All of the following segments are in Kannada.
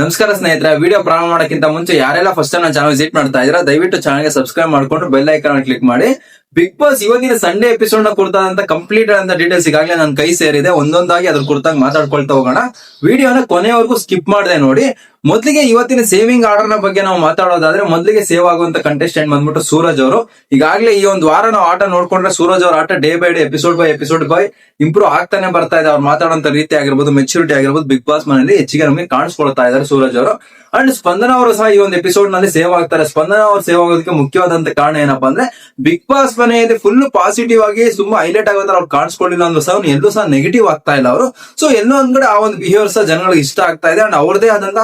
ನಮಸ್ಕಾರ ಸ್ನೇಹಿತರೆ ವಿಡಿಯೋ ಪ್ರಾರಂಭ ಮಾಡೋಕ್ಕಿಂತ ಮುಂಚೆ ಯಾರೆಲ್ಲ ಫಸ್ಟ್ ಟೈಮ್ ನನ್ನ ಚಾನಲ್ ವಿಸಿಟ್ ಮಾಡ್ತಾ ಇದ್ರೆ ದಯವಿಟ್ಟು ಚಾನಲ್ಗೆ ಸಬ್ಸ್ಕ್ರೈಬ್ ಮಾಡ್ಕೊಂಡು ಬೆಲ್ ಐಕಾನ್ ಕ್ಲಿಕ್ ಮಾಡಿ. ಬಿಗ್ ಬಾಸ್ ಇವತ್ತಿನ ಸಂಡೆ ಎಪಿಸೋಡ್ನ ಕುರಿತಾದಂತ ಕಂಪ್ಲೀಟ್ ಆದಂತ ಡೀಟೇಲ್ಸ್ ಈಗಾಗಲೇ ನನ್ನ ಕೈ ಸೇರಿದೆ. ಒಂದೊಂದಾಗಿ ಅದ್ರ ಕುರಿತಾಗಿ ಮಾತಾಡ್ಕೊಳ್ತಾ ಹೋಗೋಣ. ವಿಡಿಯೋನ ಕೊನೆವರೆಗೂ ಸ್ಕಿಪ್ ಮಾಡದೆ ನೋಡಿ. ಮೊದಲಿಗೆ ಇವತ್ತಿನ ಸೇವಿಂಗ್ ಆರ್ಡರ್ನ ಬಗ್ಗೆ ನಾವು ಮಾತಾಡೋದಾದ್ರೆ ಮೊದಲಿಗೆ ಸೇವ್ ಆಗುವಂತ ಕಂಟೆಸ್ಟೆಂಟ್ ಬಂದ್ಬಿಟ್ಟು ಸೂರಜ್ ಅವರು. ಈಗಾಗಲೇ ಈ ಒಂದು ವಾರ ನಾವು ಆಟ ನೋಡ್ಕೊಂಡ್ರೆ ಸೂರಜ್ ಅವರ ಆಟ day by day episode by episode by improve ಆಗ್ತಾನೆ ಬರ್ತಾ ಇದೆ. ಅವ್ರು ಮಾತಾಡುವಂತ ರೀತಿ ಆಗಿರ್ಬೋದು ಮೆಚುರಿಟಿ ಆಗಿರ್ಬೋದು ಬಿಗ್ ಬಾಸ್ ಮನೆಯಲ್ಲಿ ಹೆಚ್ಚಿಗೆ ನಮಗೆ ಕಾಣಿಸ್ಕೊಳ್ತಾ ಇದ್ದಾರೆ ಸೂರಜ್ ಅವರು. ಅಂಡ್ ಸ್ಪಂದನ ಅವರು ಸಹ ಈ ಒಂದು ಎಪಿಸೋಡ್ನಲ್ಲಿ ಸೇವ್ ಆಗ್ತಾರೆ. ಸ್ಪಂದನ ಅವರು ಸೇವ್ ಆಗೋದಕ್ಕೆ ಮುಖ್ಯವಾದಂತ ಕಾರಣ ಏನಪ್ಪಾ ಅಂದ್ರೆ ಬಿಗ್ ಬಾಸ್ ಮನೆಯಲ್ಲಿ ಫುಲ್ ಪಾಸಿಟಿವ್ ಆಗಿ ತುಂಬಾ ಹೈಲೈಟ್ ಆಗುವಂತ ಅವ್ರು ಕಾಣಿಸ್ಕೊಂಡಿಲ್ಲ ಅಂದ್ರೂ ಸಹ ಎಲ್ಲೂ ಸಹ ನೆಗೆಟಿವ್ ಆಗ್ತಾ ಇಲ್ಲ ಅವರು. ಸೊ ಎಲ್ಲೋ ಒಂದ್ ಕಡೆ ಆ ಒಂದು ಬಿಹೇವಿಯರ್ ಸಹ ಜನಗಳಿಗೆ ಇಷ್ಟ ಆಗ್ತಾ ಇದೆ ಅಂಡ್ ಅವ್ರದೇ ಆದಂತ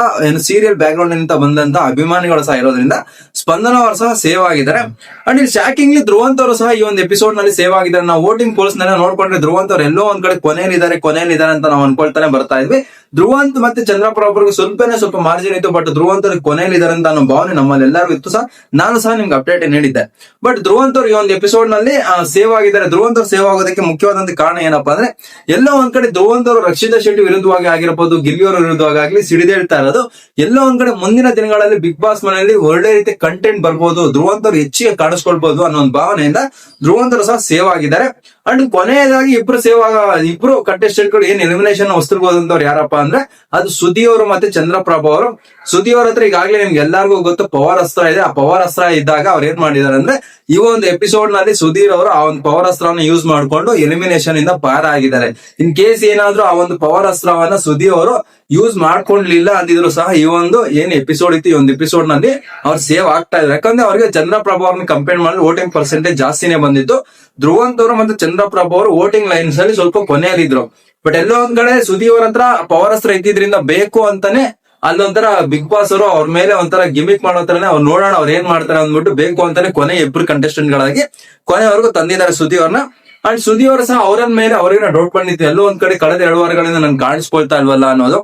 ಸೀರಿಯಲ್ ಬ್ಯಾಕ್ ಗ್ರೌಂಡ್ನಿಂದ ಬಂದಂತ ಅಭಿಮಾನಿಗಳು ಸಹ ಇರೋದ್ರಿಂದ ಸ್ಪಂದನ ಅವರು ಸಹ ಸೇವ್ ಆಗಿದ್ದಾರೆ. ಅಂಡ್ ಇಲ್ಲಿ ಶಾಕಿಂಗ್ಲಿ ಧ್ರುವಂತ ಅವರು ಸಹ ಈ ಒಂದು ಎಪಿಸೋಡ್ನಲ್ಲಿ ಸೇವ್ ಆಗಿದ್ದಾರೆ. ನಾವು ವೋಟಿಂಗ್ ಪೋಲ್ಸ್ನಲ್ಲಿ ನೋಡ್ಕೊಂಡ್ರೆ ಧ್ರುವಂತ ಅವ್ರು ಎಲ್ಲೋ ಒಂದ್ ಕಡೆ ಕೊನೆಯಲ್ಲಿದ್ದಾರೆ ಕೊನೆಯಲ್ಲಿದ್ದಾರೆ ಅಂತ ನಾವು ಅನ್ಕೊಳ್ತಾನೆ ಬರ್ತಾ ಇದ್ವಿ. ಧ್ರುವಂತ್ ಮತ್ತೆ ಚಂದ್ರಪುರ ಒಬ್ಬರಿಗೆ ಸ್ವಲ್ಪನೇ ಸ್ವಲ್ಪ ಮಾರ್ಜಿನ್ ಇತ್ತು ಬಟ್ ಧ್ರುವಂತ್ ಕೊನೆಯಲ್ಲಿದ್ದಾರೆ ಅಂತ ಅನ್ನೋ ಭಾವನೆ ನಮ್ಮಲ್ಲಿ ಎಲ್ಲರಿಗೂ ಇತ್ತು ಸಹ. ನಾನು ಸಹ ನಿಮ್ಗೆ ಅಪ್ಡೇಟ್ ನೀಡಿದ್ದೆ ಬಟ್ ಧ್ರುವಂತ ಅವ್ರು ಈ ಒಂದು ನಲ್ಲಿ ಸೇವ್ ಆಗಿದ್ದಾರೆ ಧ್ರುವಂತ್ ಸೇವ್ ಆಗೋದಕ್ಕೆ ಮುಖ್ಯವಾದಂತ ಕಾರಣ ಏನಪ್ಪಾ ಅಂದ್ರೆ, ಎಲ್ಲೋ ಒಂದ್ ಕಡೆ ಧ್ರುವಂತರು ರಕ್ಷಿತಾ ಶೆಟ್ಟಿ ವಿರುದ್ಧವಾಗಿ ಆಗಿರಬಹುದು ಗಿಲ್ಲಿಯವರ ವಿರುದ್ಧವಾಗಿ ಸಿಡಿದೇಳ್ತಾ ಇರೋದು, ಎಲ್ಲೋ ಒಂದ್ ಕಡೆ ಮುಂದಿನ ದಿನಗಳಲ್ಲಿ ಬಿಗ್ ಬಾಸ್ ಮನೆಯಲ್ಲಿ ಒಳ್ಳೆ ರೀತಿ ಕಂಟೆಂಟ್ ಬರ್ಬೋದು, ಧ್ರುವಂತರು ಹೆಚ್ಚಿಗೆ ಕಾಣಿಸ್ಕೊಳ್ಬಹುದು ಅನ್ನೋ ಒಂದು ಭಾವನೆಯಿಂದ ಧ್ರುವಂತರು ಸಹ ಸೇವ್ ಆಗಿದ್ದಾರೆ ಅಂಡ್ ಕೊನೆಯದಾಗಿ ಇಬ್ರು ಸೇವಾ ಇಬ್ರು ಕಂಟೆಸ್ಟೆಂಟ್ಗಳು ಏನ್ ಎಲಿಮಿನೇಷನ್ ಹೊಸ್ತಿರ್ಬೋದಂತವ್ರು ಯಾರಪ್ಪ ಅಂದ್ರೆ ಅದು ಸುದಿ ಅವರು ಮತ್ತೆ ಚಂದ್ರಪ್ರಭ ಅವರು. ಸುದಿ ಅವ್ರ ಹತ್ರ ಈಗಾಗಲೇ ನಿಮ್ಗೆ ಎಲ್ಲಾರ್ಗು ಗೊತ್ತು ಪವರ್ ಅಸ್ತ್ರ ಇದೆ. ಆ ಪವರ್ ಅಸ್ತ್ರ ಇದ್ದಾಗ ಅವ್ರು ಏನ್ ಮಾಡಿದಾರೆ ಅಂದ್ರೆ ಈ ಒಂದು ಎಪಿಸೋಡ್ನಲ್ಲಿ ಸುಧೀರ್ ಅವರು ಆ ಒಂದು ಪವರ್ ಅಸ್ತ್ರವನ್ನ ಯೂಸ್ ಮಾಡ್ಕೊಂಡು ಎಲಿಮಿನೇಷನ್ ಇಂದ ಪಾರ ಆಗಿದ್ದಾರೆ ಇನ್ ಕೇಸ್ ಏನಾದ್ರೂ ಆ ಒಂದು ಪವರ್ ಅಸ್ತ್ರವನ್ನ ಸುದಿ ಅವರು ಯೂಸ್ ಮಾಡ್ಕೊಂಡ್ಲಿಲ್ಲ ಅಂದಿದ್ರು ಸಹ ಈ ಒಂದು ಏನ್ ಎಪಿಸೋಡ್ ಇತ್ತು, ಈ ಒಂದು ಎಪಿಸೋಡ್ನಲ್ಲಿ ಅವ್ರು ಸೇವ್ ಆಗ್ತಾ ಇದ್ರು ಯಾಕಂದ್ರೆ ಅವ್ರಿಗೆ ಚಂದ್ರಪ್ರಭಾ ಅವ್ರನ್ನ ಕಂಪೇರ್ ಮಾಡಿದ್ರೆ ವೋಟಿಂಗ್ ಪರ್ಸೆಂಟೇಜ್ ಜಾಸ್ತಿನೇ ಬಂದಿತ್ತು. ಧ್ರುವಂತ್ ಅವರು ಮತ್ತೆ ಚಂದ್ರಪ್ರಭಾ ಅವರು ವೋಟಿಂಗ್ ಲೈನ್ಸ್ ಅಲ್ಲಿ ಸ್ವಲ್ಪ ಕೊನೆಯಲ್ಲಿದ್ರು. ಬಟ್ ಎಲ್ಲೋ ಒಂದ್ ಕಡೆ ಸುದಿ ಹತ್ರ ಪವರ್ ಅಸ್ತ್ರ ಇದ್ದಿದ್ರಿಂದ ಬೇಕು ಅಂತಾನೆ ಅಲ್ಲೊಂಥರ ಬಿಗ್ ಬಾಸ್ ಅವರು ಅವ್ರ ಮೇಲೆ ಒಂಥರ ಗಿಮಿಕ್ ಮಾಡೋ ತರನೇ ಅವ್ರು ನೋಡೋಣ ಅವ್ರು ಏನ್ ಮಾಡ್ತಾರೆ ಅಂದ್ಬಿಟ್ಟು ಬೇಕು ಅಂತಾನೆ ಕೊನೆ ಇಬ್ರು ಕಂಟೆಸ್ಟೆಂಟ್ ಗಳಾಗಿ ಕೊನೆವರೆಗೂ ತಂದಿದ್ದಾರೆ ಸುದಿ ಅವ್ರನ್ನ ಅಂಡ್ ಸುದಿ ಅವರು ಸಹ ಅವರ ಮೇಲೆ ಅವ್ರಿಗೆ ಡೌಟ್ ಬಂದಿತ್ತು. ಎಲ್ಲೋ ಒಂದ್ ಕಡೆ ಕಳೆದ ಎರಡು ವಾರಗಳಿಂದ ನನ್ಗೆ ಕಾಣಿಸ್ಕೊಳ್ತಾ ಇಲ್ವಲ್ಲ ಅನ್ನೋದು.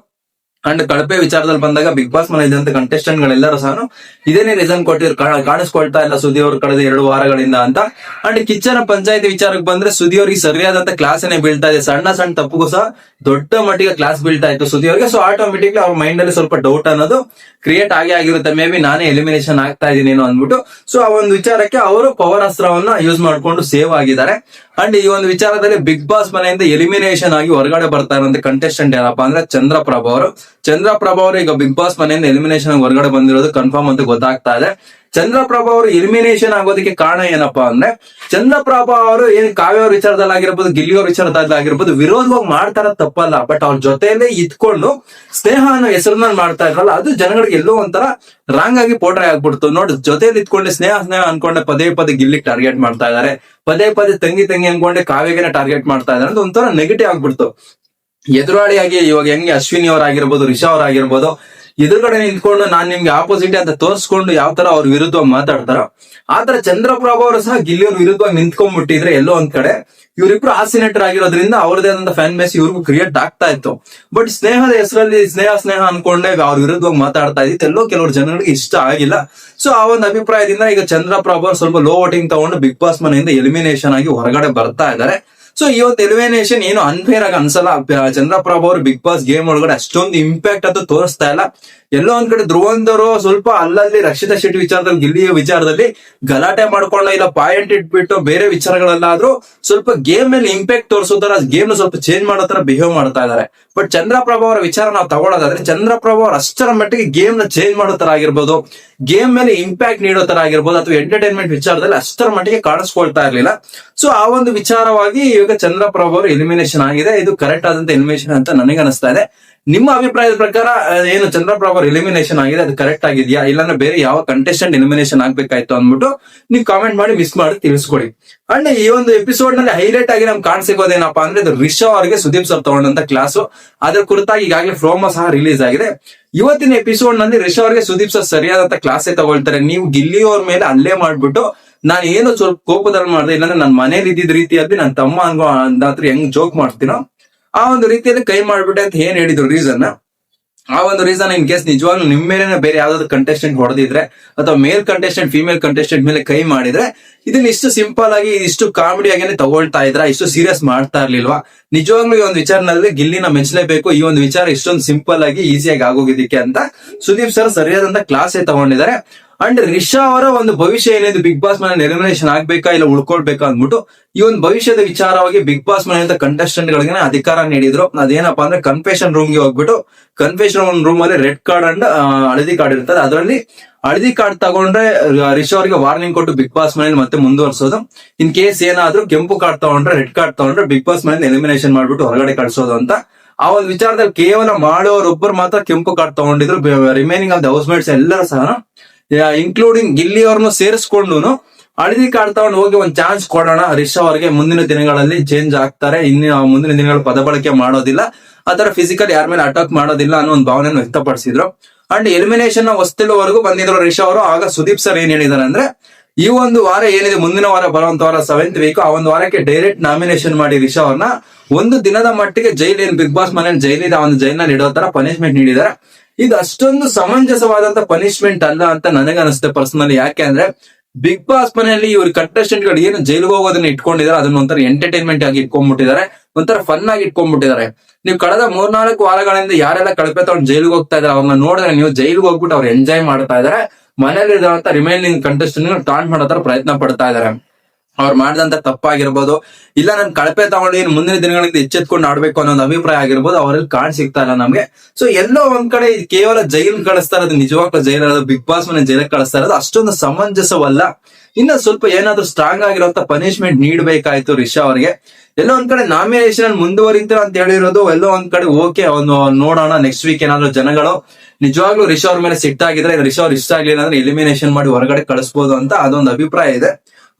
ಅಂಡ್ ಕಳಪೆ ವಿಚಾರದಲ್ಲಿ ಬಂದಾಗ ಬಿಗ್ ಬಾಸ್ ಮನೆ ಇದ್ದಂತ ಕಂಟೆಸ್ಟೆಂಟ್ ಗಳೆಲ್ಲರೂ ಸಹ ಇದೇನೇ ರೀಸನ್ ಕೊಟ್ಟಿರ್ ಕಾಣಿಸ್ಕೊಳ್ತಾ ಇಲ್ಲ ಸುದಿ ಅವರು ಕಳೆದ ಎರಡು ವಾರಗಳಿಂದ ಅಂತ. ಅಂಡ್ ಕಿಚ್ಚನ ಪಂಚಾಯತಿ ವಿಚಾರಕ್ಕೆ ಬಂದ್ರೆ ಸುದಿ ಅವರಿಗೆ ಸರಿಯಾದಂತ ಕ್ಲಾಸನೇ ಬೀಳ್ತಾ ಇದೆ. ಸಣ್ಣ ಸಣ್ಣ ತಪ್ಪುಗೂ ಸಹ ದೊಡ್ಡ ಮಟ್ಟಿಗೆ ಕ್ಲಾಸ್ ಬೀಳ್ತಾ ಇತ್ತು ಸುದಿ ಅವರಿಗೆ. ಸೊ ಆಟೋಮೆಟಿಕ್ಲಿ ಅವ್ರ ಮೈಂಡ್ ಅಲ್ಲಿ ಸ್ವಲ್ಪ ಡೌಟ್ ಅನ್ನೋದು ಕ್ರಿಯೇಟ್ ಆಗಿ ಆಗಿರುತ್ತೆ. ಮೇ ಬಿ ನಾನೇ ಎಲಿಮಿನೇಷನ್ ಆಗ್ತಾ ಇದೀನಿ ಏನೋ ಅಂದ್ಬಿಟ್ಟು. ಸೊ ಆ ಒಂದು ವಿಚಾರಕ್ಕೆ ಅವರು ಪವರ್ ಅಸ್ತ್ರವನ್ನ ಯೂಸ್ ಮಾಡ್ಕೊಂಡು ಸೇವ್ ಆಗಿದ್ದಾರೆ. ಅಂಡ್ ಈ ಒಂದು ವಿಚಾರದಲ್ಲಿ ಬಿಗ್ ಬಾಸ್ ಮನೆಯಿಂದ ಎಲಿಮಿನೇಷನ್ ಆಗಿ ಹೊರಗಡೆ ಬರ್ತಾ ಇರೋ ಕಂಟೆಸ್ಟೆಂಟ್ ಏನಪ್ಪಾ ಅಂದ್ರೆ ಚಂದ್ರಪ್ರಭ ಅವರು. ಚಂದ್ರಪ್ರಭಾ ಅವರು ಈಗ ಬಿಗ್ ಬಾಸ್ ಮನೆಯಿಂದ ಎಲಿಮಿನೇಷನ್ ಹೊರಗಡೆ ಬಂದಿರೋದು ಕನ್ಫರ್ಮ್ ಅಂತ ಗೊತ್ತಾಗ್ತಾ ಇದೆ. ಚಂದ್ರಪ್ರಭಾ ಅವರು ಎಲಿಮಿನೇಷನ್ ಆಗೋದಕ್ಕೆ ಕಾರಣ ಏನಪ್ಪಾ ಅಂದ್ರೆ, ಚಂದ್ರಪ್ರಭಾ ಅವರು ಏನ್ ಕಾವ್ಯ ವಿಚಾರದಲ್ಲಿ ಆಗಿರ್ಬೋದು, ಗಿಲ್ಲಿ ಅವ್ರ ವಿಚಾರದಲ್ಲಿ ಆಗಿರ್ಬೋದು, ವಿರೋಧವಾಗಿ ಮಾಡ್ತಾರ ತಪ್ಪಲ್ಲ. ಬಟ್ ಅವ್ರ ಜೊತೆಯಲ್ಲೇ ಇದ್ಕೊಂಡು ಸ್ನೇಹ ಅನ್ನೋ ಹೆಸರನ್ನ ಮಾಡ್ತಾ ಇದ್ರಲ್ಲ, ಅದು ಜನಗಳಿಗೆ ಎಲ್ಲೋ ಒಂಥರ ರಾಂಗ್ ಆಗಿ ಪೋಟ್ರೆ ಆಗ್ಬಿಡ್ತು. ನೋಡಿ ಜೊತೆಲಿ ಇದ್ಕೊಂಡು ಸ್ನೇಹ ಸ್ನೇಹ ಅನ್ಕೊಂಡೆ ಪದೇ ಪದೇ ಗಿಲ್ಲಿಗೆ ಟಾರ್ಗೆಟ್ ಮಾಡ್ತಾ ಇದಾರೆ ಪದೇ ಪದೇ ತಂಗಿ ತಂಗಿ ಅನ್ಕೊಂಡೆ ಕಾವ್ಯಗೆನೆ ಟಾರ್ಗೆಟ್ ಮಾಡ್ತಾ ಇದಾರೆ ಅಂತ ಒಂಥರ ನೆಗೆಟಿವ್ ಆಗ್ಬಿಡ್ತು. ಎದುರಾಳಿಯಾಗಿ ಇವಾಗ ಹೆಂಗೆ ಅಶ್ವಿನಿ ಅವರಾಗಿರ್ಬೋದು, ರಿಷಾ ಅವರಾಗಿರ್ಬೋದು, ಎದುರುಗಡೆ ನಿಂತ್ಕೊಂಡು ನಾನ್ ನಿಮ್ಗೆ ಆಪೋಸಿಟ್ ಅಂತ ತೋರಿಸ್ಕೊಂಡು ಯಾವ ತರ ಅವ್ರ ವಿರುದ್ಧ ಮಾತಾಡ್ತಾರ ಆತರ ಚಂದ್ರಪ್ರಭಾ ಅವರು ಸಹ ಗಿಲ್ಲಿಯವ್ರ ವಿರುದ್ಧವಾಗಿ ನಿಂತ್ಕೊಂಡ್ಬಿಟ್ಟಿದ್ರೆ ಎಲ್ಲೋ ಒಂದ್ ಕಡೆ, ಇವರಿಬ್ರು ಆಸಿನೇಟರ್ ಆಗಿರೋದ್ರಿಂದ ಅವ್ರದೇ ಆದಂತ ಫ್ಯಾನ್ ಬೇಸ್ ಇವ್ರಿಗೂ ಕ್ರಿಯೇಟ್ ಆಗ್ತಾ ಇತ್ತು. ಬಟ್ ಸ್ನೇಹದ ಹೆಸರಲ್ಲಿ ಸ್ನೇಹ ಸ್ನೇಹ ಅನ್ಕೊಂಡೆ ಅವ್ರ ವಿರುದ್ಧವಾಗಿ ಮಾತಾಡ್ತಾ ಇದ್ದಿತ್ತು. ಎಲ್ಲೋ ಕೆಲವರು ಜನಗಳಿಗೆ ಇಷ್ಟ ಆಗಿಲ್ಲ. ಸೊ ಆ ಒಂದು ಅಭಿಪ್ರಾಯದಿಂದ ಈಗ ಚಂದ್ರಪ್ರಭಾ ಸ್ವಲ್ಪ ಲೋ ವೋಟಿಂಗ್ ತಗೊಂಡು ಬಿಗ್ ಬಾಸ್ ಮನೆಯಿಂದ ಎಲಿಮಿನೇಷನ್ ಆಗಿ ಹೊರಗಡೆ ಬರ್ತಾ ಇದ್ದಾರೆ. ಸೊ ಈ ಒಂದು ಎಲಿಮಿನೇಷನ್ ಏನು ಅನ್ಫೇರ್ ಆಗಿ ಅನ್ಸಲ್ಲ ಚಂದ್ರಪ್ರಭಾ ಅವರು ಬಿಗ್ ಬಾಸ್ ಗೇಮ್ ಒಳಗಡೆ ಅಷ್ಟೊಂದು ಇಂಪ್ಯಾಕ್ಟ್ ಅದು ತೋರಿಸ್ತಾ ಇಲ್ಲ. ಎಲ್ಲೋ ಒಂದ್ ಕಡೆ ಧ್ರುವಂತರು ಸ್ವಲ್ಪ ಅಲ್ಲಲ್ಲಿ ರಕ್ಷಿತಾ ಶೆಟ್ಟಿ ವಿಚಾರದಲ್ಲಿ, ಗಿಲ್ಲಿಯ ವಿಚಾರದಲ್ಲಿ ಗಲಾಟೆ ಮಾಡ್ಕೊಂಡ ಇಲ್ಲ ಪಾಯಿಂಟ್ ಇಟ್ಬಿಟ್ಟು ಬೇರೆ ವಿಚಾರಗಳಲ್ಲಾದ್ರೂ ಸ್ವಲ್ಪ ಗೇಮ್ ಮೇಲೆ ಇಂಪ್ಯಾಕ್ಟ್ ತೋರಿಸೋ ತರ ಗೇಮ್ ಸ್ವಲ್ಪ ಚೇಂಜ್ ಮಾಡೋ ತರ ಬಿಹೇವ್ ಮಾಡ್ತಾ ಇದಾರೆ ಬಟ್ ಚಂದ್ರಪ್ರಭಾ ಅವರ ವಿಚಾರ ನಾವು ತಗೊಳ್ಳೋದಾದ್ರೆ, ಚಂದ್ರಪ್ರಭಾ ಅವ್ರ ಅಷ್ಟರ ಮಟ್ಟಿಗೆ ಗೇಮ್ನ ಚೇಂಜ್ ಮಾಡೋ ತರ ಆಗಿರ್ಬೋದು ಗೇಮ್ ಮೇಲೆ ಇಂಪ್ಯಾಕ್ಟ್ ನೀಡೋ ತರ ಆಗಿರ್ಬೋದು, ಅಥವಾ ಎಂಟರ್ಟೈನ್ಮೆಂಟ್ ವಿಚಾರದಲ್ಲಿ ಅಷ್ಟರ ಮಟ್ಟಿಗೆ ಕಾಣಿಸ್ಕೊಳ್ತಾ ಇರ್ಲಿಲ್ಲ. ಸೊ ಆ ಒಂದು ವಿಚಾರವಾಗಿ ಇವಾಗ ಚಂದ್ರಪ್ರಭಾ ಅವರು ಎಲಿಮಿನೇಷನ್ ಆಗಿದೆ. ಇದು ಕರೆಕ್ಟ್ ಆದಂತ ಎಲಿಮಿನೇಷನ್ ಅಂತ ನನಗೆ ಅನಿಸ್ತಾ ಇದೆ. ನಿಮ್ಮ ಅಭಿಪ್ರಾಯದ ಪ್ರಕಾರ ಏನು ಚಂದ್ರಪ್ರಭ ಎಲಿಮಿನೇಷನ್ ಆಗಿದೆ, ಅದು ಕರೆಕ್ಟ್ ಆಗಿದೆಯಾ? ಇಲ್ಲಾಂದ್ರೆ ಬೇರೆ ಯಾವ ಕಂಟೆಸ್ಟೆಂಟ್ ಎಲಿಮಿನೇಷನ್ ಆಗ್ಬೇಕಾಯ್ತು ಅಂದ್ಬಿಟ್ಟು ನೀವು ಕಾಮೆಂಟ್ ಮಾಡಿ ಮಿಸ್ ಮಾಡಿ ತಿಳಿಸ್ಕೊಡಿ. ಅಂಡ್ ಈ ಒಂದು ಎಪಿಸೋಡ್ನಲ್ಲಿ ಹೈಲೈಟ್ ಆಗಿ ನಮ್ಗೆ ಕಾಣಿಸಿಕೋದೇನಪ್ಪ ಅಂದ್ರೆ, ಇದು ರಿಷಾ ಅವರಿಗೆ ಸುದೀಪ್ ಸರ್ ತಗೊಂಡಂತ ಕ್ಲಾಸು ಅದ್ರ ಕುರಿತಾಗಿ ಈಗಾಗಲೇ ಫ್ರೋಮೋ ಸಹ ರಿಲೀಸ್ ಆಗಿದೆ. ಇವತ್ತಿನ ಎಪಿಸೋಡ್ನಲ್ಲಿ ರಿಷಾ ಅವರಿಗೆ ಸುದೀಪ್ ಸರ್ ಸರಿಯಾದಂತ ಕ್ಲಾಸೇ ತಗೊಳ್ತಾರೆ. ನೀವು ಗಿಲ್ಲಿಯೋರ್ ಅವ್ರ ಮೇಲೆ ಅಲ್ಲೇ ಮಾಡ್ಬಿಟ್ಟು, ನಾನು ಏನು ಸ್ವಲ್ಪ ಕೋಪದಲ್ಲಿ ಮಾಡಿದೆ, ಇಲ್ಲಾಂದ್ರೆ ನನ್ನ ಮನೇಲಿ ಇದ್ದಿದ್ದ ರೀತಿಯಲ್ಲಿ ನನ್ನ ತಮ್ಮ ಅಂದಾತ್ರ ಹೆಂಗ್ ಜೋಕ್ ಮಾಡ್ತೀನೋ ಆ ಒಂದು ರೀತಿಯಲ್ಲಿ ಕೈ ಮಾಡ್ಬಿಟ್ಟೆ ಅಂತ ಏನ್ ಹೇಳಿದ್ರು ರೀಸನ್ ಆ ಒಂದು ರೀಸನ್ ಇನ್ ಕೇಸ್ ನಿಜವಾಗ್ಲೂ ನಿಮ್ ಮೇಲೆ ಬೇರೆ ಯಾವ್ದಾದ್ರು ಕಂಟೆಸ್ಟೆಂಟ್ ಹೊಡೆದಿದ್ರೆ ಅಥವಾ ಮೇಲ್ ಕಂಟೆಸ್ಟೆಂಟ್ ಫಿಮೇಲ್ ಕಂಟೆಸ್ಟೆಂಟ್ ಮೇಲೆ ಕೈ ಮಾಡಿದ್ರೆ ಇದನ್ನ ಇಷ್ಟು ಸಿಂಪಲ್ ಆಗಿ, ಇಷ್ಟು ಕಾಮಿಡಿ ಆಗೇನೆ ತಗೊಳ್ತಾ ಇದ್ರ? ಇಷ್ಟು ಸೀರಿಯಸ್ ಮಾಡ್ತಾ ಇರ್ಲಿಲ್ವಾ? ನಿಜವಾಗ್ಲೂ ಈ ಒಂದು ವಿಚಾರನಲ್ಲಿ ಗಿಲ್ಲಿನ ಮೆಚ್ಚಲೇಬೇಕು ಈ ಒಂದು ವಿಚಾರ ಇಷ್ಟೊಂದು ಸಿಂಪಲ್ ಆಗಿ ಈಸಿಯಾಗಿ ಆಗೋಗಿದ್ದಕ್ಕೆ ಅಂತ ಸುದೀಪ್ ಸರ್ ಸರಿಯಾದಂತ ಕ್ಲಾಸೇ ತಗೊಂಡಿದ್ದಾರೆ. ಅಂಡ್ ರಿಷಾ ಅವರ ಒಂದು ಭವಿಷ್ಯ ಏನಿದೆ ಬಿಗ್ ಬಾಸ್ ಮನೆ ಎಲಿಮಿನೇಷನ್ ಆಗ್ಬೇಕಾ ಇಲ್ಲ ಉಳ್ಕೊಳ್ಬೇಕಾ ಅಂದ್ಬಿಟ್ಟು ಈ ಒಂದು ಭವಿಷ್ಯದ ವಿಚಾರವಾಗಿ ಬಿಗ್ ಬಾಸ್ ಮನೆಯಿಂದ ಕಂಟೆಸ್ಟೆಂಟ್ ಗಳಿಗೆ ಅಧಿಕಾರ ನೀಡಿದ್ರು. ಅದೇನಪ್ಪಾ ಅಂದ್ರೆ ಕನ್ಫೆಷನ್ ರೂಮ್ಗೆ ಹೋಗ್ಬಿಟ್ಟು ಕನ್ಫೆಷನ್ ರೂಮ್ ಅಲ್ಲಿ ರೆಡ್ ಕಾರ್ಡ್ ಅಂಡ್ ಹಳದಿ ಕಾರ್ಡ್ ಇರ್ತದೆ. ಅದರಲ್ಲಿ ಹಳದಿ ಕಾರ್ಡ್ ತಗೊಂಡ್ರೆ ರಿಷಾ ಅವರಿಗೆ ವಾರ್ನಿಂಗ್ ಕೊಟ್ಟು ಬಿಗ್ ಬಾಸ್ ಮನೇಲಿ ಮತ್ತೆ ಮುಂದುವರ್ಸೋದು. ಇನ್ ಕೇಸ್ ಏನಾದ್ರೂ ಕೆಂಪು ಕಾರ್ಡ್ ತಗೊಂಡ್ರೆ ರೆಡ್ ಕಾರ್ಡ್ ತಗೊಂಡ್ರೆ ಬಿಗ್ ಬಾಸ್ ಮನೆಯಿಂದ ಎಲಿಮಿನೇಷನ್ ಮಾಡ್ಬಿಟ್ಟು ಹೊರಗಡೆ ಕಳ್ಸೋದು ಅಂತ. ಆ ಒಂದು ವಿಚಾರದಲ್ಲಿ ಕೇವಲ ಮಾಡೋರೊಬ್ಬರು ಮಾತ್ರ ಕೆಂಪು card ತಗೊಂಡಿದ್ರು. Remaining of the house mates ಎಲ್ಲರೂ ಸಹ ಇನ್ಕ್ಲೂಡಿಂಗ್ ಗಿಲ್ಲಿ ಅವ್ರನ್ನು ಸೇರಿಸ್ಕೊಂಡು ಹಳದಿ ತಗೊಂಡು ಹೋಗಿ ಒಂದ್ ಚಾನ್ಸ್ ಕೊಡೋಣ. ರಿಷಾ ಅವರಿಗೆ ಮುಂದಿನ ದಿನಗಳಲ್ಲಿ ಚೇಂಜ್ ಆಗ್ತಾರೆ. ಇನ್ನು ಮುಂದಿನ ದಿನಗಳ ಪದಬಳಕೆ ಮಾಡೋದಿಲ್ಲ. ಆತರ ಫಿಸಿಕಲ್ ಯಾರ ಮೇಲೆ ಅಟ್ಯಾಕ್ ಮಾಡೋದಿಲ್ಲ ಅನ್ನೋ ಒಂದು ಭಾವನೆಯನ್ನು ವ್ಯಕ್ತಪಡಿಸಿದ್ರು. ಅಂಡ್ ಎಲಿಮಿನೇಷನ್ ಹೊಸ್ತಿಳುವರೆಗೂ ಬಂದಿದ್ರು ರಿಷಾ ಅವರು. ಆಗ ಸುದೀಪ್ ಸರ್ ಏನ್ ಹೇಳಿದಾರೆ ಅಂದ್ರೆ, ಈ ಒಂದು ವಾರ ಏನಿದೆ, ಮುಂದಿನ ವಾರ ಬರುವಂತ ವಾರ ಸೆವೆಂತ್ ವೀಕ್ ಆ ಒಂದು ವಾರಕ್ಕೆ ಡೈರೆಕ್ಟ್ ನಾಮಿನೇಷನ್ ಮಾಡಿ ರಿಷಾ ಅವ್ರನ್ನ. ಒಂದು ದಿನದ ಮಟ್ಟಿಗೆ ಜೈಲ್ ಏನ್ ಬಿಗ್ ಬಾಸ್ ಮನೆ ಜೈಲ್ ಇದೆ ಒಂದು ಜೈಲ್ನಲ್ಲಿ ಇಡೋ ತರ ಪನಿಷ್ಮೆಂಟ್ ನೀಡಿದ್ದಾರೆ ಇದು ಅಷ್ಟೊಂದು ಸಮಂಜಸವಾದಂತ ಪನಿಷ್ಮೆಂಟ್ ಅಲ್ಲ ಅಂತ ನನಗೆ ಅನಿಸುತ್ತೆ ಪರ್ಸನಲಿ ಯಾಕೆ ಅಂದ್ರೆ ಬಿಗ್ ಬಾಸ್ ಮನೆಯಲ್ಲಿ ಇವ್ರ ಕಂಟೆಸ್ಟೆಂಟ್ಗಳು ಏನು ಜೈಲಿಗೆ ಹೋಗೋದನ್ನ ಇಟ್ಕೊಂಡಿದ್ದಾರೆ ಅದನ್ನ ಒಂಥರ ಎಂಟರ್ಟೈನ್ಮೆಂಟ್ ಆಗಿ ಇಟ್ಕೊಂಡ್ಬಿಟ್ಟಿದ್ದಾರೆ, ಒಂಥರ ಫನ್ ಆಗಿ ಇಟ್ಕೊಂಡ್ಬಿಟ್ಟಿದ್ದಾರೆ. ನೀವು ಕಳೆದ ಮೂರ್ನಾಲ್ಕು ವಾರಗಳಿಂದ ಯಾರೆಲ್ಲ ಕಳಪೆ ತಗೊಂಡು ಜೈಲಿಗೆ ಹೋಗ್ತಾ ಇದಾರೆ, ಅವ್ರನ್ನ ನೋಡಿದ್ರೆ ನೀವು ಜೈಲಿಗೆ ಹೋಗ್ಬಿಟ್ಟು ಅವ್ರು ಎಂಜಾಯ್ ಮಾಡ್ತಾ ಇದಾರೆ ಮನೇಲಿ ಇರುವಂತ ರಿಮೈನಿಂಗ್ ಕಂಟೆಸ್ಟೆಂಟ್ ಟಾಂಟ್ ಮಾಡೋ ಪ್ರಯತ್ನ ಪಡ್ತಾ ಇದಾರೆ. ಅವ್ರು ಮಾಡಿದಂತ ತಪ್ಪಾಗಿರ್ಬೋದು. ಇಲ್ಲ, ನನ್ ಕಳಪೆ ತಗೊಂಡು ಏನ್ ಮುಂದಿನ ದಿನಗಳಿಂದ ಎಚ್ಚೆತ್ಕೊಂಡು ಆಡ್ಬೇಕು ಅನ್ನೋ ಒಂದು ಅಭಿಪ್ರಾಯ ಆಗಿರ್ಬೋದು, ಅವರಲ್ಲಿ ಕಾಣ್ ಸಿಗ್ತಾ ಇಲ್ಲ ನಮ್ಗೆ. ಸೊ ಎಲ್ಲೋ ಒಂದ್ ಕಡೆ ಕೇವಲ ಜೈಲ್ ಕಳಿಸ್ತಾ ಇರೋದು, ನಿಜವಾಗ್ಲೂ ಜೈಲ್ ಇರೋದು, ಬಿಗ್ ಬಾಸ್ ಮನೆ ಜೈಲಿಗೆ ಕಳಿಸ್ತಾ ಇರೋದು, ಅಷ್ಟೊಂದು ಸಮಂಜಸವಲ್ಲ. ಇನ್ನ ಸ್ವಲ್ಪ ಏನಾದ್ರೂ ಸ್ಟ್ರಾಂಗ್ ಆಗಿರೋಂತ ಪನಿಷ್ಮೆಂಟ್ ನೀಡಬೇಕಾಯ್ತು ರಿಷಾ ಅವರಿಗೆ. ಎಲ್ಲೋ ಒಂದ್ ಕಡೆ ನಾಮಿನೇಷನ್ ಮುಂದುವರಿತಾರೆ ಅಂತ ಹೇಳಿರೋದು, ಎಲ್ಲೋ ಒಂದ್ ಕಡೆ ಓಕೆ ಒಂದು ನೋಡೋಣ ನೆಕ್ಸ್ಟ್ ವೀಕ್ ಏನಾದ್ರು ಜನಗಳು. ನಿಜವಾಗ್ಲೂ ರಿಷಾ ಅವ್ರ ಮೇಲೆ ಸಿಟ್ಟಾಗಿದ್ರೆ, ರಿಷಾ ಅವ್ರು ಇಷ್ಟ ಆಗ್ಲಿಲ್ಲ ಅಂದ್ರೆ ಎಲಿಮಿನೇಷನ್ ಮಾಡಿ ಹೊರಗಡೆ ಕಳಿಸ್ಬೋದು ಅಂತ ಅದೊಂದು ಅಭಿಪ್ರಾಯ ಇದೆ.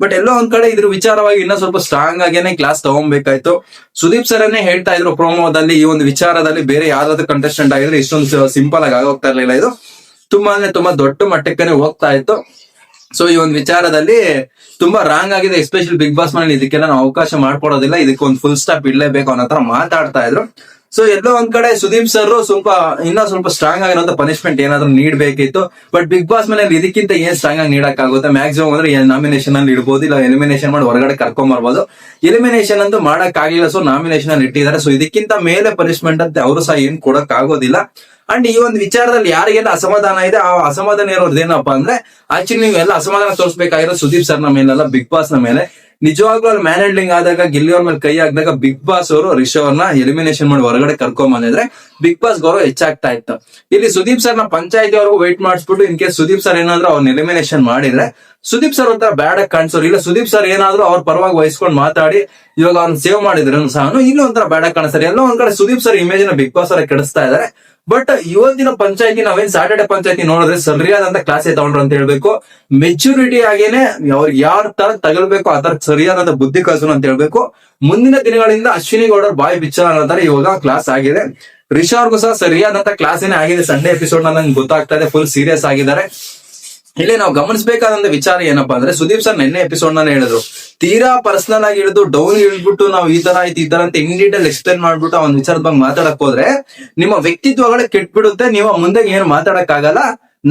ಬಟ್ ಎಲ್ಲೋ ಒಂದ್ ಕಡೆ ಇದ್ರ ವಿಚಾರವಾಗಿ ಇನ್ನೂ ಸ್ವಲ್ಪ ಸ್ಟ್ರಾಂಗ್ ಆಗೇನೆ ಕ್ಲಾಸ್ ತಗೊಬೇಕಾಯ್ತು. ಸುದೀಪ್ ಸರನ್ನೇ ಹೇಳ್ತಾ ಇದ್ರು ಪ್ರೋಮೋದಲ್ಲಿ ಈ ಒಂದು ವಿಚಾರದಲ್ಲಿ ಬೇರೆ ಯಾರಾದ್ರೂ ಕಂಟೆಸ್ಟೆಂಟ್ ಆಗಿದ್ರೆ ಇಷ್ಟೊಂದು ಸಿಂಪಲ್ ಆಗಿ ಆಗೋಗ್ತಾ ಇರ್ಲಿಲ್ಲ ಇದು. ತುಂಬಾ ತುಂಬಾ ದೊಡ್ಡ ಮಟ್ಟಕ್ಕೆ ಹೋಗ್ತಾ ಇತ್ತು. ಸೊ ಈ ಒಂದು ವಿಚಾರದಲ್ಲಿ ತುಂಬಾ ರಾಂಗ್ ಆಗಿದೆ ಎಸ್ಪೆಷಲಿ ಬಿಗ್ ಬಾಸ್ ಮನೇಲಿ ಇದಕ್ಕೆಲ್ಲ ನಾವು ಅವಕಾಶ ಮಾಡ್ಕೊಡೋದಿಲ್ಲ ಇದಕ್ಕೆ ಒಂದು ಫುಲ್ ಸ್ಟಾಪ್ ಇಡಲೇಬೇಕು ಅನ್ನೋ ತರ ಮಾತಾಡ್ತಾ ಇದ್ರು. ಸೊ ಎಲ್ಲೋ ಒಂದ್ ಕಡೆ ಸುದೀಪ್ ಸರ್ ಸ್ವಲ್ಪ ಇನ್ನ ಸ್ವಲ್ಪ ಸ್ಟ್ರಾಂಗ್ ಆಗಿರೋಂತ ಪನಿಶ್ಮೆಂಟ್ ಏನಾದ್ರು ನೀಡಬೇಕಿತ್ತು. ಬಟ್ ಬಿಗ್ ಬಾಸ್ ಮೇಲೆ ಇದಕ್ಕಿಂತ ಏನ್ ಸ್ಟ್ರಾಂಗ್ ಆಗಿ ನೀಡಕ್ಕಾಗುತ್ತೆ? ಮ್ಯಾಕ್ಸಿಮಮ್ ಅಂದ್ರೆ ನಾಮಿನೇಷನ್ ಅಲ್ಲಿ ಇಡಬಹುದು ಇಲ್ಲ ಎಲಿಮಿನೇಷನ್ ಮಾಡಿ ಹೊರಗಡೆ ಕರ್ಕೊಂಡ್ ಬರ್ಬೋದು ಎಲಿಮಿನೇಷನ್ ಅಂತೂ ಮಾಡಕ್ ಆಗಿಲ್ಲ ಸೊ ನಾಮಿನೇಷನ್ ಅಲ್ಲಿ ಇಟ್ಟಿದ್ದಾರೆ. ಸೊ ಇದಕ್ಕಿಂತ ಮೇಲೆ ಪನಿಷ್ಮೆಂಟ್ ಅಂತ ಅವರು ಸಹ ಏನ್ ಕೊಡಕ್ ಆಗೋದಿಲ್ಲ ಅಂಡ್ ಈ ಒಂದು ವಿಚಾರದಲ್ಲಿ ಯಾರಿಗೆಲ್ಲ ಅಸಮಾಧಾನ ಇದೆ, ಆ ಅಸಮಾಧಾನ ಇರೋದು ಏನಪ್ಪಾ ಅಂದ್ರೆ ಆಕ್ಚುಲಿ ನೀವು ಎಲ್ಲ ಅಸಮಾಧಾನ ತೋರಿಸಬೇಕಾಗಿರೋ ಸುದೀಪ್ ಸರ್ನ ಮೇಲೆಲ್ಲ ಬಿಗ್ ಬಾಸ್ನ ಮೇಲೆ. ನಿಜವಾಗ್ಲೂ ಅಲ್ಲಿ ಮ್ಯಾನ್ ಹ್ಯಾಂಡ್ಲಿಂಗ್ ಆದಾಗ, ಗಿಲ್ಲಿ ಅವ್ರ ಮೇಲೆ ಕೈ ಹಾಕಿದಾಗ ಬಿಗ್ ಬಾಸ್ ಅವರು ರಿಷವ್ ಅವ್ರನ್ನ ಎಲಿಮಿನೇಷನ್ ಮಾಡಿ ಹೊರಗಡೆ ಕರ್ಕೊಂಡ್ ಬಂದಿದ್ರೆ ಬಿಗ್ ಬಾಸ್ ಗೌರವ ಹೆಚ್ಚಾಗ್ತಾ ಇತ್ತು. ಇಲ್ಲಿ ಸುದೀಪ್ ಸರ್ನ ಪಂಚಾಯತಿ ಅವ್ರಿಗೂ ವೇಟ್ ಮಾಡಿಸ್ಬಿಟ್ಟು ಇನ್ ಕೇಸ್ ಸುದೀಪ್ ಸರ್ ಏನಾದ್ರು ಅವ್ರನ್ನ ಎಲಿಮಿನೇಷನ್ ಮಾಡಿದ್ರೆ, ಸುದೀಪ್ ಸರ್ ಒಂಥರ ಬ್ಯಾಡ್ ಆಗಿ ಕಾಣಿಸೋರು, ಇಲ್ಲ ಸುದೀಪ್ ಸರ್ ಏನಾದ್ರು ಅವ್ರ ಪರವಾಗಿ ವಹಿಸ್ಕೊಂಡು ಮಾತಾಡಿ, ಇವಾಗ ಅವ್ರನ್ನ ಸೇವ್ ಮಾಡಿದ್ರು ಸಹ ಇಲ್ಲೂ ಒಂಥರ ಬ್ಯಾಡ್ ಆಗಿ ಕಾಣಿಸ್ತಾರೆ. ಎಲ್ಲೋ ಒಂದ್ ಕಡೆ ಸುದೀಪ್ ಸರ್ ಇಮೇಜ್ನ ಬಿಗ್ ಬಾಸ್ ಅವರ ಕೆಡಿಸ್ತಾ ಇದಾರೆ. ಬಟ್ ಇವತ್ತಿನ ಪಂಚಾಯತಿ, ನಾವೇನ್ ಸಾಟರ್ಡೆ ಪಂಚಾಯತಿ ನೋಡಿದ್ರೆ ಸರಿಯಾದಂತ ಕ್ಲಾಸ್ ತಗೊಂಡ್ರು ಅಂತ ಹೇಳ್ಬೇಕು. ಮೆಚುರಿಟಿ ಆಗೇನೆ ಅವ್ರು ಯಾರ ತರ ತಗಲ್ಬೇಕು ಆ ತರ ಸರಿಯಾದಂತ ಬುದ್ಧಿ ಕಲ್ಸು ಅಂತ ಹೇಳ್ಬೇಕು. ಮುಂದಿನ ದಿನಗಳಿಂದ ಅಶ್ವಿನಿ ಗೌಡರ್ ಬಾಯಿ ಬಿಚ್ಚ ಅನ್ನೋ ತರ ಇವಾಗ ಕ್ಲಾಸ್ ಆಗಿದೆ. ರಿಷಾರ್ಗೂ ಸಹ ಸರಿಯಾದಂತ ಕ್ಲಾಸ್ ಏನೇ ಆಗಿದೆ. ಸಂಡೇ ಎಪಿಸೋಡ್ ನಂಗೆ ಗೊತ್ತಾಗ್ತಾ ಇದೆ ಫುಲ್ ಸೀರಿಯಸ್ ಆಗಿದ್ದಾರೆ. ಇಲ್ಲಿ ನಾವು ಗಮನಿಸಬೇಕಾದಂತ ವಿಚಾರ ಏನಪ್ಪಾ ಅಂದ್ರೆ ಸುದೀಪ್ ಸರ್ ನಿನ್ನೆ ಎಪಿಸೋಡ್ ನಾನು ಹೇಳಿದ್ರು, ತೀರಾ ಪರ್ಸನಲ್ ಆಗಿ ಹಿಡಿದು ಡೌನ್ ಇಳ್ಬಿಟ್ಟು ನಾವು ಈ ತರ ಆಯ್ತು, ಈ ತರ ಅಂತ ಇನ್ ಡೀಟೇಲ್ ಎಕ್ಸ್ಪ್ಲೇನ್ ಮಾಡ್ಬಿಟ್ಟು ಆ ವಿಚಾರದ ಬಗ್ಗೆ ಮಾತಾಡಕ್ ಹೋದ್ರೆ ನಿಮ್ಮ ವ್ಯಕ್ತಿತ್ವಗಳೇ ಕೆಟ್ಬಿಡುತ್ತೆ, ನೀವು ಮುಂದೆ ಏನು ಮಾತಾಡಕ್ ಆಗಲ್ಲ,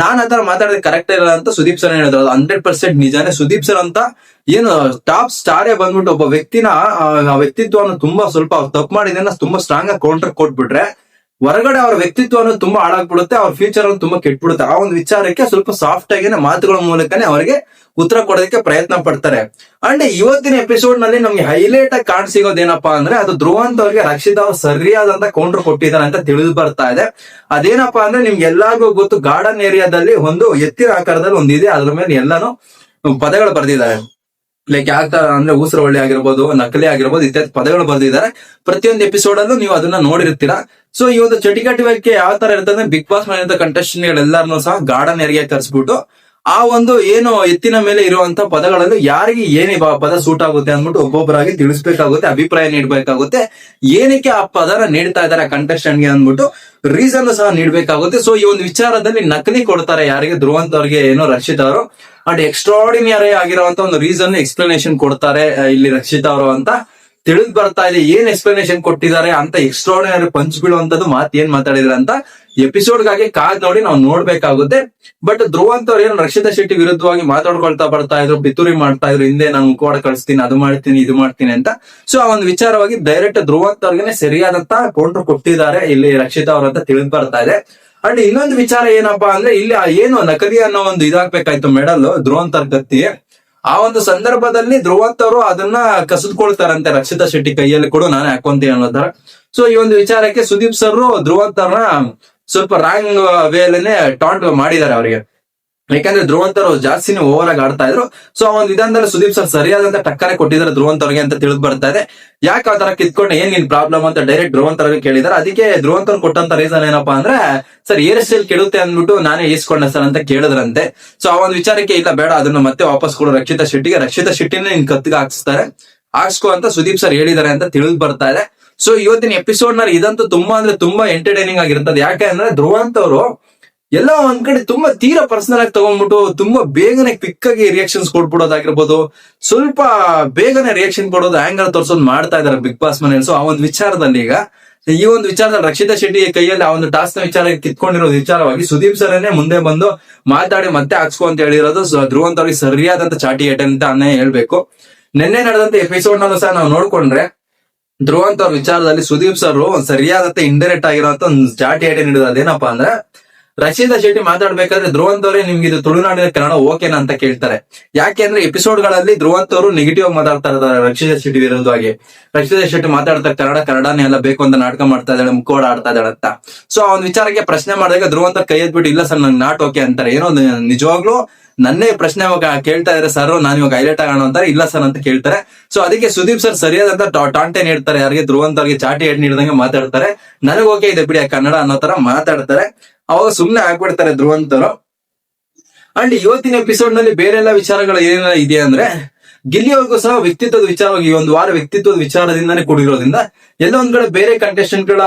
ನಾನ್ ಆತರ ಮಾತಾಡೋದು ಕರೆಕ್ಟ್ ಇರಲ್ಲ ಅಂತ ಸುದೀಪ್ ಸರ್ ಹೇಳಿದ್ರು, ಅದು ಹಂಡ್ರೆಡ್ ಪರ್ಸೆಂಟ್ ನಿಜಾನೇ. ಸುದೀಪ್ ಸರ್ ಅಂತ ಏನು ಟಾಪ್ ಸ್ಟಾರೇ ಬಂದ್ಬಿಟ್ಟು ಒಬ್ಬ ವ್ಯಕ್ತಿನ ವ್ಯಕ್ತಿತ್ವವನ್ನು ತುಂಬಾ ಸ್ವಲ್ಪ ತಪ್ಪು ಮಾಡಿದ್ರೆ ತುಂಬಾ ಸ್ಟ್ರಾಂಗ್ ಆಗಿ ಕೌಂಟರ್ ಕೊಟ್ಬಿಟ್ರೆ ಹೊರಗಡೆ ಅವ್ರ ವ್ಯಕ್ತಿತ್ವ ಅನ್ನೋದು ತುಂಬಾ ಹಾಳಾಗ್ಬಿಡುತ್ತೆ, ಅವ್ರ ಫ್ಯೂಚರ್ ಅನ್ನು ತುಂಬಾ ಕೆಟ್ಬಿಡುತ್ತೆ. ಆ ಒಂದು ವಿಚಾರಕ್ಕೆ ಸ್ವಲ್ಪ ಸಾಫ್ಟ್ ಆಗಿನ ಮಾತುಗಳ ಮೂಲಕನೇ ಅವರಿಗೆ ಉತ್ತರ ಕೊಡೋದಕ್ಕೆ ಪ್ರಯತ್ನ ಪಡ್ತಾರೆ. ಅಂಡ್ ಇವತ್ತಿನ ಎಪಿಸೋಡ್ನಲ್ಲಿ ನಮ್ಗೆ ಹೈಲೈಟ್ ಆಗಿ ಕಾಣಿಸಿಗೋದೇನಪ್ಪಾ ಅಂದ್ರೆ, ಅದು ಧ್ರುವಂತ ಅವ್ರಿಗೆ ರಕ್ಷಿತ ಅವ್ರು ಸರಿಯಾದಂತ ಕೌಂಟರ್ ಕೊಟ್ಟಿದ್ದಾರೆ ಅಂತ ತಿಳಿದು ಬರ್ತಾ ಇದೆ. ಅದೇನಪ್ಪಾ ಅಂದ್ರೆ, ನಿಮ್ಗೆ ಎಲ್ಲಾರ್ಗೂ ಗೊತ್ತು, ಗಾರ್ಡನ್ ಏರಿಯಾದಲ್ಲಿ ಒಂದು ಎತ್ತಿನ ಆಕಾರದಲ್ಲಿ ಒಂದಿದೆ. ಅದ್ರ ಮೇಲೆ ಎಲ್ಲಾನು ಪದಗಳು ಬರೆದಿದ್ದಾರೆ. ಲೈಕ್ ಯಾವ ತರ ಅಂದ್ರೆ ಊಸರ ಒಳ್ಳೆ ಆಗಿರ್ಬೋದು, ನಕಲಿ ಆಗಿರ್ಬೋದು, ಇತ್ಯಾದಿ ಪದಗಳು ಬರೆದಿದ್ದಾರೆ. ಪ್ರತಿಯೊಂದು ಎಪಿಸೋಡ್ ಅಲ್ಲೂ ನೀವು ಅದನ್ನ ನೋಡಿರ್ತೀರಾ ಸೊ ಈ ಒಂದು ಚಟಿಕಟಿಕೆ ಯಾವ ತರ ಇರ್ತದೆ ಬಿಗ್ ಬಾಸ್ ಮನೆಯ ಕಂಟೆಸ್ಟೆಂಟ್ ಗಳೆಲ್ಲಾರನು ಸಹ ಗಾರ್ಡನ್ ಏರಿಯಾ ತರಿಸ್ಬಿಟ್ಟು ಆ ಒಂದು ಏನು ಎತ್ತಿನ ಮೇಲೆ ಇರುವಂತ ಪದಗಳಲ್ಲಿ ಯಾರಿಗೆ ಏನೇ ಪದ ಸೂಟ್ ಆಗುತ್ತೆ ಅಂದ್ಬಿಟ್ಟು ಒಬ್ಬೊಬ್ಬರಾಗಿ ತಿಳಿಸ್ಬೇಕಾಗುತ್ತೆ, ಅಭಿಪ್ರಾಯ ನೀಡಬೇಕಾಗುತ್ತೆ. ಏನಕ್ಕೆ ಆ ಪದನ ನೀಡ್ತಾ ಇದ್ದಾರೆ ಕಂಟೆಸ್ಟೆಂಟ್ಗೆ ಅಂದ್ಬಿಟ್ಟು ರೀಸನ್ ಸಹ ನೀಡಬೇಕಾಗುತ್ತೆ. ಸೊ ಈ ಒಂದು ವಿಚಾರದಲ್ಲಿ ನಕಲಿ ಕೊಡ್ತಾರೆ ಯಾರಿಗೆ? ಧ್ರುವಂತ್ ಅವ್ರಿಗೆ ಏನೋ ರಕ್ಷಿತ ಅವರು. ಅಂಡ್ ಎಕ್ಸ್ಟ್ರಾಡಿನರಿ ಆಗಿರುವಂತ ಒಂದು ರೀಸನ್ ಎಕ್ಸ್ಪ್ಲನೇಷನ್ ಕೊಡ್ತಾರೆ ಇಲ್ಲಿ ರಕ್ಷಿತ ಅವರು ಅಂತ. ತಿಳಿದ್ ಬರ್ತಾ ಇದೆ, ಏನ್ ಎಕ್ಸ್ಪ್ಲನೇಷನ್ ಕೊಟ್ಟಿದ್ದಾರೆ ಅಂತ ಎಕ್ಸ್ಟ್ರಾರ್ಡಿನರಿ ಪಂಚ್ ಬೀಳುವಂತದ್ದು ಮಾತ್ ಏನ್ ಮಾತಾಡಿದ್ರ ಅಂತ ಎಪಿಸೋಡ್ಗಾಗಿ ಕಾದ್ ನೋಡಿ ನಾವು ನೋಡ್ಬೇಕಾಗುತ್ತೆ. ಬಟ್ ಧ್ರುವ ಅಂತವ್ರು ಏನು ರಕ್ಷಿತಾ ಶೆಟ್ಟಿ ವಿರುದ್ಧವಾಗಿ ಮಾತಾಡ್ಕೊಳ್ತಾ ಬರ್ತಾ ಇದ್ರು ಬಿತ್ತುರಿ ಮಾಡ್ತಾ ಇದ್ರು, ಹಿಂದೆ ನಾನು ಮುಖವಾಡ ಕಳಿಸ್ತೀನಿ, ಅದು ಮಾಡ್ತೀನಿ, ಇದು ಮಾಡ್ತೀನಿ ಅಂತ. ಸೊ ಆ ಒಂದು ವಿಚಾರವಾಗಿ ಡೈರೆಕ್ಟ್ ಧ್ರುವ ಅಂತವ್ರಿಗೆ ಸರಿಯಾದಂತ ಕೌಂಟರ್ ಕೊಟ್ಟಿದ್ದಾರೆ ಇಲ್ಲಿ ರಕ್ಷಿತಾ ಅವ್ರ ಅಂತ ತಿಳಿದ್ ಬರ್ತಾ ಇದೆ. ಅಂಡ್ ಇನ್ನೊಂದು ವಿಚಾರ ಏನಪ್ಪಾ ಅಂದ್ರೆ ಇಲ್ಲಿ ಏನು ನಕಲಿ ಅನ್ನೋ ಒಂದು ಇದಾಗ್ಬೇಕಾಯ್ತು ಮೆಡಲ್ ಧ್ರುವ ಆ ಒಂದು ಸಂದರ್ಭದಲ್ಲಿ ಧ್ರುವಂತವರು ಅದನ್ನ ಕಸಿದ್ಕೊಳ್ತಾರಂತೆ ರಕ್ಷಿತಾ ಶೆಟ್ಟಿ ಕೈಯಲ್ಲಿ ಕೊಡು, ನಾನು ಹಾಕೊಂತೀನಿ ಅನ್ನೋ ತರ ಸೊ ಈ ಒಂದು ವಿಚಾರಕ್ಕೆ ಸುದೀಪ್ ಸರ್ ಧ್ರುವಂತರ್ನ ಸ್ವಲ್ಪ ರಾಂಗ್ ವೇಲನೆ ಟಾಂಟ್ ಮಾಡಿದ್ದಾರೆ ಅವರಿಗೆ. ಯಾಕಂದ್ರೆ ಧ್ರುವಂತರು ಜಾಸ್ತಿನೇ ಓವರ್ ಆಗಿ ಆಡ್ತಾ ಇದ್ರು. ಸೊ ಆ ಒಂದು ವಿಧಾನದಲ್ಲಿ ಸುದೀಪ್ ಸರ್ ಸರಿಯಾದಂತ ಟಕ್ಕರೆ ಕೊಟ್ಟಿದ್ದಾರೆ ಧ್ರುವಂತವ್ರಿಗೆ ಅಂತ ತಿಳಿದು ಬರ್ತಾ ಇದೆ. ಯಾಕೆ ಆ ತರ ಕಿತ್ಕೊಂಡು? ಏನ್ ನಿನ್ ಪ್ರಾಬ್ಲಮ್ ಅಂತ ಡೈರೆಕ್ಟ್ ಧ್ರುವಂತರ್ಗೆ ಕೇಳಿದಾರೆ ಅದಕ್ಕೆ ಧ್ರುವಂತರ್ ಕೊಟ್ಟಂತ ರೀಸನ್ ಏನಪ್ಪಾ ಅಂದ್ರೆ, ಸರ್ ಏರ್ ಸ್ಟೈಲ್ ಕೆಡುತ್ತೆ ಅಂದ್ಬಿಟ್ಟು ನಾನೇ ಈಸ್ಕೊಂಡೆ ಸರ್ ಅಂತ ಕೇಳಿದ್ರಂತೆ. ಸೊ ಆ ಒಂದು ವಿಚಾರಕ್ಕೆ ಇಲ್ಲ, ಬೇಡ, ಅದನ್ನ ಮತ್ತೆ ವಾಪಸ್ ಕೊಡು. ರಕ್ಷಿತಾ ಶೆಟ್ಟಿಗೆ, ರಕ್ಷಿತಾ ಶೆಟ್ಟಿನೇ ನಿನ್ ಕತ್ತಿಗೆ ಹಾಕ್ಸ್ತಾರೆ. ಹಾಕ್ಸ್ಕೊ ಅಂತ ಸುದೀಪ್ ಸರ್ ಹೇಳಿದಾರೆ ಅಂತ ತಿಳಿದು ಬರ್ತಾ ಇದೆ. ಸೊ ಇವತ್ತಿನ ಎಪಿಸೋಡ್ನಲ್ಲಿ ಇದಂತೂ ತುಂಬಾ ಅಂದ್ರೆ ತುಂಬಾ ಎಂಟರ್ಟೈನಿಂಗ್ ಆಗಿರ್ತದೆ. ಯಾಕೆ ಅಂದ್ರೆ ಧ್ರುವಂತ್ ಅವರು ಎಲ್ಲ ಒಂದ್ ಕಡೆ ತುಂಬಾ ತೀರಾ ಪರ್ಸನಲ್ ಆಗಿ ತಗೊಂಡ್ಬಿಟ್ಟು ತುಂಬಾ ಬೇಗನೆ ಕ್ವಿಕ್ ಆಗಿ ರಿಯಾಕ್ಷನ್ಸ್ ಕೊಟ್ಬಿಡೋದಾಗಿರ್ಬೋದು. ಸ್ವಲ್ಪ ಬೇಗನೆ ರಿಯಾಕ್ಷನ್ ಕೊಡೋದು ಆಂಗಲ್ ತೋರ್ಸೋದು ಮಾಡ್ತಾ ಇದಾರೆ ಬಿಗ್ ಬಾಸ್ ಮನೇಲಿ. ಸೊ ಆ ಒಂದು ವಿಚಾರದಲ್ಲಿ ಈಗ, ಈ ಒಂದು ವಿಚಾರದಲ್ಲಿ ರಕ್ಷಿತಾ ಶೆಟ್ಟಿ ಕೈಯಲ್ಲಿ ಆ ಒಂದು ಟಾಸ್ಕ್ನ ವಿಚಾರ ಕಿತ್ಕೊಂಡಿರೋ ವಿಚಾರವಾಗಿ ಸುದೀಪ್ ಸರನೇ ಮುಂದೆ ಬಂದು ಮಾತಾಡಿ ಮತ್ತೆ ಹಾಕ್ಸ್ಕೊ ಅಂತ ಹೇಳಿರೋದು. ಧ್ರುವಂತ್ ಅವ್ರಿಗೆ ಸರಿಯಾದಂತ ಚಾಟಿ ಏಟೆ ಅಂತ ಅನ್ನೇ ಹೇಳ್ಬೇಕು. ನಿನ್ನೆ ನಡೆದಂತ ಎಪಿಸೋಡ್ ನಲ್ಲೂ ಸಹ ನಾವು ನೋಡ್ಕೊಂಡ್ರೆ, ಧ್ರುವಂತ ಅವ್ರ ವಿಚಾರದಲ್ಲಿ ಸುದೀಪ್ ಸರ್ ಒಂದ್ ಸರಿಯಾದಂತ ಇಂಡೈರೆಕ್ಟ್ ಆಗಿರೋ ಒಂದು ಚಾಟಿ ಏಟೆ ನೀಡಿದ ಅದೇನಪ್ಪಾ ಅಂದ್ರೆ ರಶೀದಾ ಶೆಟ್ಟಿ ಮಾತಾಡ್ಬೇಕಾದ್ರೆ ಧ್ರುವಂತ್ ಅವರೇ ನಿಮ್ಗೆ ಇದು ತುಳುನಾಡಿನ ಕನ್ನಡ ಓಕೆನಾ ಅಂತ ಕೇಳ್ತಾರೆ. ಯಾಕೆಂದ್ರೆ ಎಪಿಸೋಡ್ಗಳಲ್ಲಿ ಧ್ರುವಂತ್ ಅವರು ನೆಗೆಟಿವ್ ಆಗಿ ಮಾತಾಡ್ತಾ ಇದ್ದಾರೆ, ರಕ್ಷಿತಾ ಶೆಟ್ಟಿ ವಿರುದ್ಧವಾಗಿ ರಕ್ಷಿತಾ ಶೆಟ್ಟಿ ಮಾತಾಡ್ತಾರೆ ಕನ್ನಡ ಕನ್ನಡನೇ ಎಲ್ಲ ಬೇಕು ಅಂತ ನಾಟಕ ಮಾಡ್ತಾ ಇದ್ದಾಳೆ ಮುಖೋಡ ಆಡ್ತಾ ಇದ್ದಾಳೆ ಅಂತ. ಸೊ ಅವ್ನ ವಿಚಾರಕ್ಕೆ ಪ್ರಶ್ನೆ ಮಾಡಿದಾಗ ಧ್ರುವಂತ ಕೈ ಎದ್ಬಿಟ್ಟು ಇಲ್ಲ ಸರ್, ನಂಗೆ ನಾಟ್ ಓಕೆ ಅಂತಾರೆ. ಏನೋ ನಿಜವಾಗ್ಲೂ ನನ್ನೇ ಪ್ರಶ್ನೆ ಕೇಳ್ತಾ ಇದ್ರೆ ಸರ್, ನಾನು ಇವಾಗ ಹೈಲೈಟ್ ಆಗೋಣ ಅಂತಾರೆ ಇಲ್ಲ ಸರ್ ಅಂತ ಕೇಳ್ತಾರೆ. ಸೊ ಅದಕ್ಕೆ ಸುದೀಪ್ ಸರ್ ಸರಿಯಾದಂತ ಟಾಂಟೆ ನೀಡ್ತಾರೆ. ಯಾರಿಗೆ ಧ್ರುವಂತವ್ರಿಗೆ ಚಾಟಿ ಹೇಳಿ ನೀಡಿದಂಗೆ ಮಾತಾಡ್ತಾರೆ. ನನಗೆ ಓಕೆ ಇದೆ ಬಿಡಿ ಕನ್ನಡ ಅನ್ನೋ ತರ ಮಾತಾಡ್ತಾರೆ. ಅವಾಗ ಸುಮ್ನೆ ಆಗ್ಬಿಡ್ತಾರೆ ಧ್ರುವಂತರು. ಅಂಡ್ ಇವತ್ತಿನ ಎಪಿಸೋಡ್ನಲ್ಲಿ ಬೇರೆ ಎಲ್ಲ ವಿಚಾರಗಳು ಏನೆಲ್ಲ ಇದೆ ಅಂದ್ರೆ, ಗಿಲ್ಲಿಯವ್ರಿಗೂ ಸಹ ವ್ಯಕ್ತಿತ್ವದ ವಿಚಾರವಾಗಿ ಒಂದು ವಾರ ವ್ಯಕ್ತಿತ್ವದ ವಿಚಾರದಿಂದಾನೇ ಕೂಡಿರೋದ್ರಿಂದ, ಎಲ್ಲ ಒಂದ್ ಕಡೆ ಬೇರೆ ಕಂಟೆಸ್ಟೆಂಟ್ಗಳ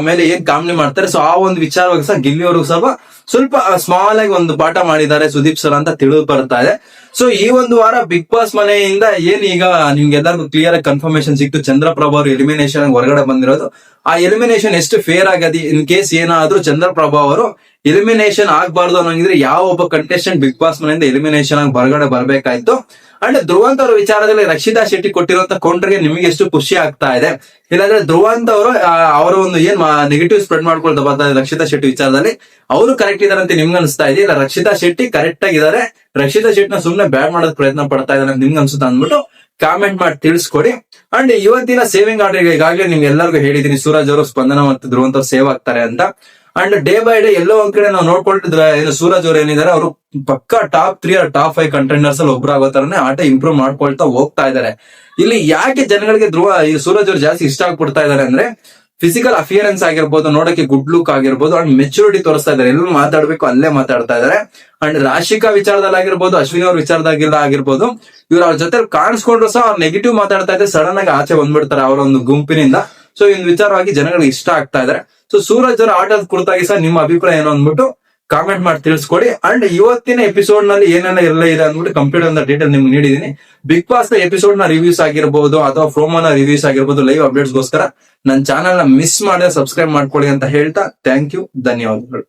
ಮೇಲೆ ಏನ್ ಕಾಮನೆ ಮಾಡ್ತಾರೆ ಸೊ ಆ ಒಂದು ವಿಚಾರವಾಗಿ ಸಹ ಗಿಲ್ಲಿಯವ್ರಿಗೂ ಸಹ ಸ್ವಲ್ಪ ಸ್ಮಾಲ್ ಆಗಿ ಒಂದು ಪಾಠ ಮಾಡಿದ್ದಾರೆ ಸುದೀಪ್ ಸರ್ ಅಂತ ತಿಳಿದು ಬರ್ತಾ ಇದೆ. ಸೊ ಈ ಒಂದು ವಾರ ಬಿಗ್ ಬಾಸ್ ಮನೆಯಿಂದ ಏನ್ ಈಗ ನಿಮ್ಗೆ ಎಲ್ಲಾರ್ಗು ಕ್ಲಿಯರ್ ಆಗಿ ಕನ್ಫರ್ಮೇಶನ್ ಸಿಕ್ತು, ಚಂದ್ರಪ್ರಭಾ ಅವರು ಎಲಿಮಿನೇಷನ್ ಹೊರಗಡೆ ಬಂದಿರೋದು. ಆ ಎಲಿಮಿನೇಷನ್ ಎಷ್ಟು ಫೇರ್ ಆಗದಿ ಇನ್ ಕೇಸ್ ಏನಾದ್ರೂ ಚಂದ್ರಪ್ರಭಾ ಅವರು ಎಲಿಮಿನೇಷನ್ ಆಗ್ಬಾರ್ದು ಅನ್ನೋಂಗಿದ್ರೆ ಯಾವ ಒಬ್ಬ ಕಂಟೆಸ್ಟೆಂಟ್ ಬಿಗ್ ಬಾಸ್ ಮನೆಯಿಂದ ಎಲಿಮಿನೇಷನ್ ಆಗಿ ಹೊರಗಡೆ ಬರ್ಬೇಕಾಯ್ತು. ಅಂಡ್ ಧ್ರುವಂತ ಅವರ ವಿಚಾರದಲ್ಲಿ ರಕ್ಷಿತಾ ಶೆಟ್ಟಿ ಕೊಟ್ಟಿರುವಂತ ಕೌಂಟರ್ಗೆ ನಿಮಗೆ ಎಷ್ಟು ಖುಷಿ ಆಗ್ತಾ ಇದೆ. ಇಲ್ಲಾಂದ್ರೆ ಧ್ರುವಂತ ಅವರು ಅವರ ಒಂದು ಏನ್ ನೆಗೆಟಿವ್ ಸ್ಪ್ರೆಡ್ ಮಾಡ್ಕೊಳ್ತಾ ಬರ್ತಾ ಇದೆ ರಕ್ಷಿತಾ ಶೆಟ್ಟಿ ವಿಚಾರದಲ್ಲಿ. ಅವರು ಕರೆಕ್ಟ್ ಇದಾರೆ ಅಂತ ನಿಮ್ಗೆ ಅನಿಸ್ತಾ ಇದೆ. ಇಲ್ಲ, ರಕ್ಷಿತಾ ಶೆಟ್ಟಿ ಕರೆಕ್ಟ್ ಆಗಿದ್ದಾರೆ. ರಕ್ಷಿತಾ ಶೆಟ್ಟಿನ ಸುಮ್ನೆ ಬ್ಯಾಡ್ ಮಾಡೋದ್ ಪ್ರಯತ್ನ ಪಡ್ತಾ ಇದ್ದಾರೆ ನಿಮ್ಗೆ ಅನ್ಸುತ್ತೆ ಅಂದ್ಬಿಟ್ಟು ಕಾಮೆಂಟ್ ಮಾಡಿ ತಿಳಿಸ್ಕೊಡಿ. ಅಂಡ್ ಇವತ್ತಿನ ಸೇವಿಂಗ್ ಆರ್ಡರ್ ಈಗಾಗಲೇ ನಿಮ್ಗೆ ಎಲ್ಲರಿಗೂ ಹೇಳಿದೀನಿ. ಸೂರಜ್ ಅವರು ಸ್ಪಂದನ ಮತ್ತು ಧ್ರುವಂತ ಸೇವ್ ಆಗ್ತಾರೆ ಅಂತ. ಅಂಡ್ ಡೇ ಬೈ ಡೇ ಎಲ್ಲೋ ಒಂದ್ ಕಡೆ ನಾವು ನೋಡ್ಕೊಳ್ತಿದ್ರೆ, ಏನು ಸೂರಜ್ ಅವ್ರು ಏನಿದ್ದಾರೆ ಅವರು ಪಕ್ಕಾ top three or top five contenders ಅಲ್ಲಿ ಒಬ್ಬರಾಗೋ ತರನೇ ಆಟ ಇಂಪ್ರೂವ್ ಮಾಡ್ಕೊಳ್ತಾ ಹೋಗ್ತಾ ಇದ್ದಾರೆ ಇಲ್ಲಿ ಯಾಕೆ ಜನಗಳಿಗೆ ಧ್ರುವ, ಈ ಸೂರಜ್ ಅವ್ರು ಜಾಸ್ತಿ ಇಷ್ಟ ಆಗ್ಬಿಡ್ತಾ ಇದಾರೆ ಅಂದ್ರೆ ಫಿಸಿಕಲ್ ಅಫಿಯರೆನ್ಸ್ ಆಗಿರ್ಬೋದು ನೋಡಕ್ಕೆ ಗುಡ್ ಲುಕ್ ಆಗಿರ್ಬೋದು ಅಂಡ್ ಮೆಚುರಿಟಿ ತೋರಿಸ್ತಾ ಇದ್ದಾರೆ. ಎಲ್ಲೂ ಮಾತಾಡ್ಬೇಕು, ಅಲ್ಲೇ ಮಾತಾಡ್ತಾ ಇದಾರೆ ಅಂಡ್ ರಾಶಿಕಾ ವಿಚಾರದಲ್ಲಿ ಆಗಿರ್ಬೋದು, ಅಶ್ವಿನಿ ಅವ್ರ ವಿಚಾರದಾಗಿಲ್ಲ ಆಗಿರ್ಬೋದು, ಇವ್ರ ಅವ್ರ ಜೊತೆ ಕಾಣಿಸ್ಕೊಂಡ್ರು ಸಹ ಅವ್ರು ನೆಗೆಟಿವ್ ಮಾತಾಡ್ತಾ ಇದ್ರೆ ಸಡನ್ ಆಗಿ ಆಚೆ ಬಂದ್ಬಿಡ್ತಾರೆ ಅವರ ಒಂದು ಗುಂಪಿನಿಂದ. ಸೊ ಇನ್ ವಿಚಾರವಾಗಿ ಜನಗಳಿಗೆ ಇಷ್ಟ ಆಗ್ತಾ ಇದಾರೆ ಸೊ ಸೂರಜ್ ಅವರ ಆಟದ ಕುರಿತಾಗಿ ಸಹ ನಿಮ್ಮ ಅಭಿಪ್ರಾಯ ಏನು ಅಂದ್ಬಿಟ್ಟು ಕಾಮೆಂಟ್ ಮಾಡಿ ತಿಳಿಸ್ಕೊಡಿ. ಅಂಡ್ ಇವತ್ತಿನ ಎಪಿಸೋಡ್ನಲ್ಲಿ ಏನೇನ ಎಲ್ಲ ಇದೆ ಅಂದ್ಬಿಟ್ಟು ಕಂಪ್ಲೀಟ್ ಅಂತ ಡೀಟೇಲ್ ನಿಮ್ಗೆ ನೀಡಿದೀನಿ. ಬಿಗ್ ಬಾಸ್ನ ಎಪಿಸೋಡ್ನ ರಿವ್ಯೂಸ್ ಆಗಿರ್ಬೋದು ಅಥವಾ ಪ್ರೋಮೋನ ರಿವ್ಯೂಸ್ ಆಗಿರ್ಬೋದು ಲೈವ್ ಅಪ್ಡೇಟ್ಸ್ ಗೋಸ್ಕರ ನನ್ನ ಚಾನಲ್ನ ಮಿಸ್ ಮಾಡದೆ ಸಬ್ಸ್ಕ್ರೈಬ್ ಮಾಡ್ಕೊಳ್ಳಿ ಅಂತ ಹೇಳ್ತಾ ಥ್ಯಾಂಕ್ ಯು ಧನ್ಯವಾದಗಳು.